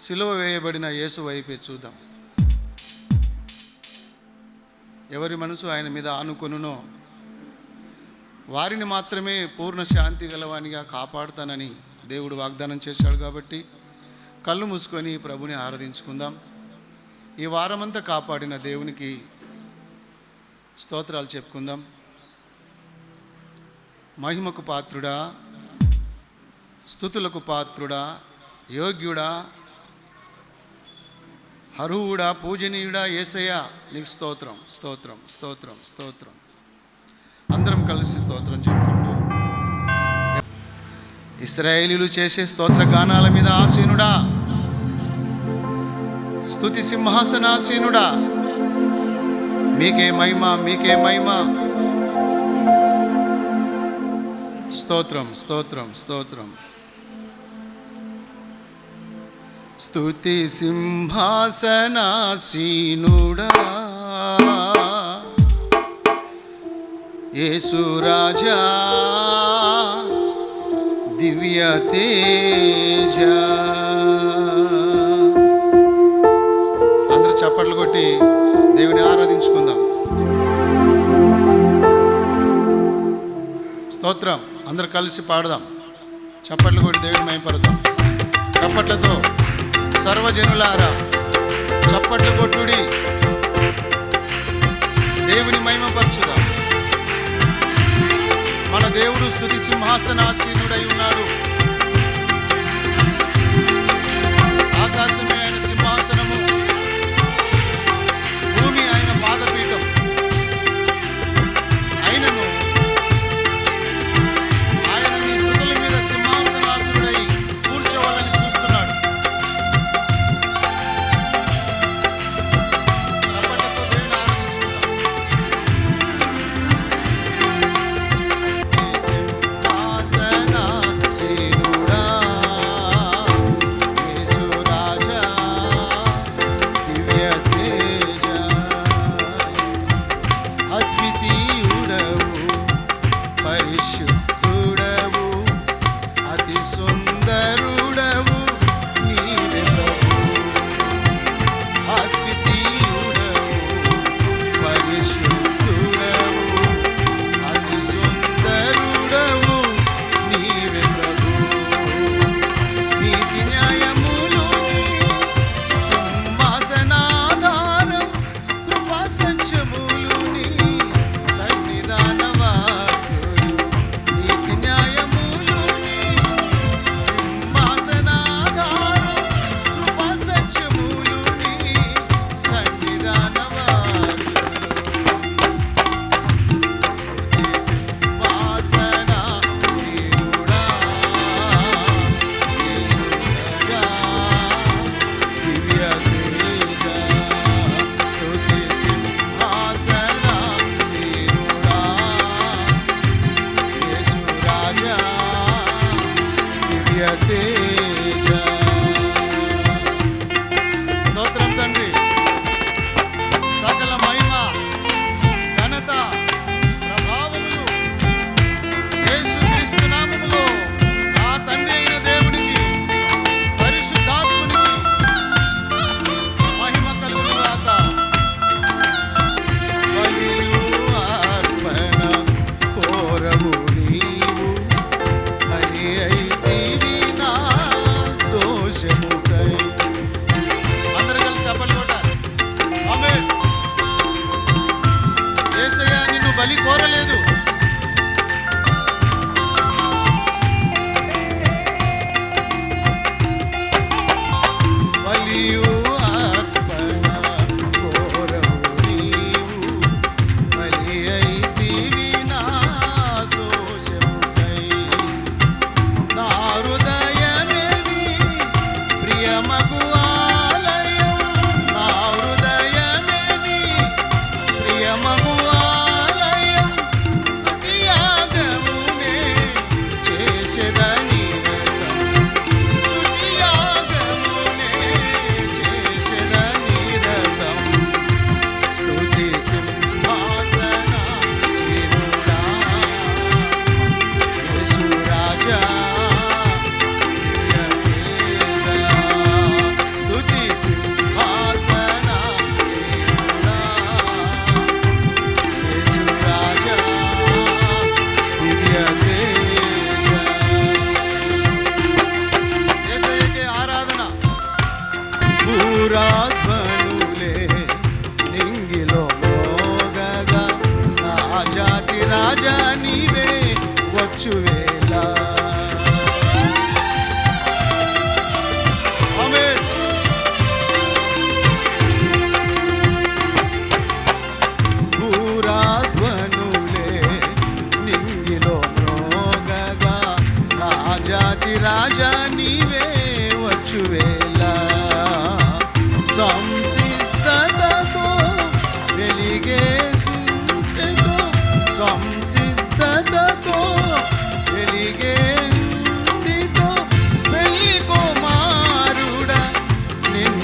సిలువ వేయబడిన యేసు వైపే చూద్దాం. ఎవరి మనసు ఆయన మీద ఆనుకొనునో వారిని మాత్రమే పూర్ణ శాంతి గలవానిగా కాపాడుతానని దేవుడు వాగ్దానం చేశాడు కాబట్టి కళ్ళు మూసుకొని ప్రభుని ఆరాధించుకుందాం. ఈ వారమంతా కాపాడిన దేవునికి స్తోత్రాలు చెప్పుకుందాం. మహిమకు పాత్రుడా స్థుతులకు పాత్రుడా యోగ్యుడా హరువుడా పూజనీయుడా ఏసయ్య నీకు స్తోత్రం స్తోత్రం స్తోత్రం స్తోత్రం. అందరం కలిసి స్తోత్రం చెప్పుకుంటూ. ఇస్రాయేలీలు చేసే స్తోత్ర గానాల మీద ఆసీనుడా. స్తుతి సింహాసనాసీనుడా. మీకే మహిమ మీకే మహిమ. స్తోత్రం స్తోత్రం స్తోత్రం. స్తుతి సింహాసనాసీనుడా. యేసురాజా దివ్య తేజ. అందరూ చప్పట్లు కొట్టి దేవుని ఆరాధించుకుందాం. స్తోత్రం అందరు కలిసి పాడదాం. చప్పట్లు కొట్టి దేవుని మైపడదాం చప్పట్లతో సర్వజనులారా చప్పట్లు కొట్టుడి. దేవుని మహిమపరచుదా మన దేవుడు స్థుతి సింహాసనాసీనుడై ఉన్నాడు.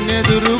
నిన్నెదురు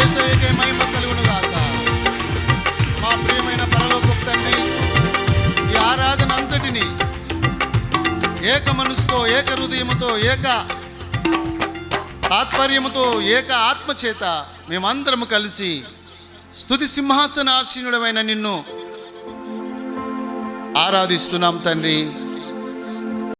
ఏసయ్యకే మహిమ కలుగును గాక. మా ప్రియమైన పరలోకపు తండ్రి ఈ ఆరాధన అంతటిని ఏక మనసుతో ఏక హృదయముతో ఏక తాత్పర్యముతో ఏక ఆత్మచేత మేమందరము కలిసి స్తుతి సింహాసన ఆశీనుడమైన నిన్ను ఆరాధిస్తున్నాం తండ్రి.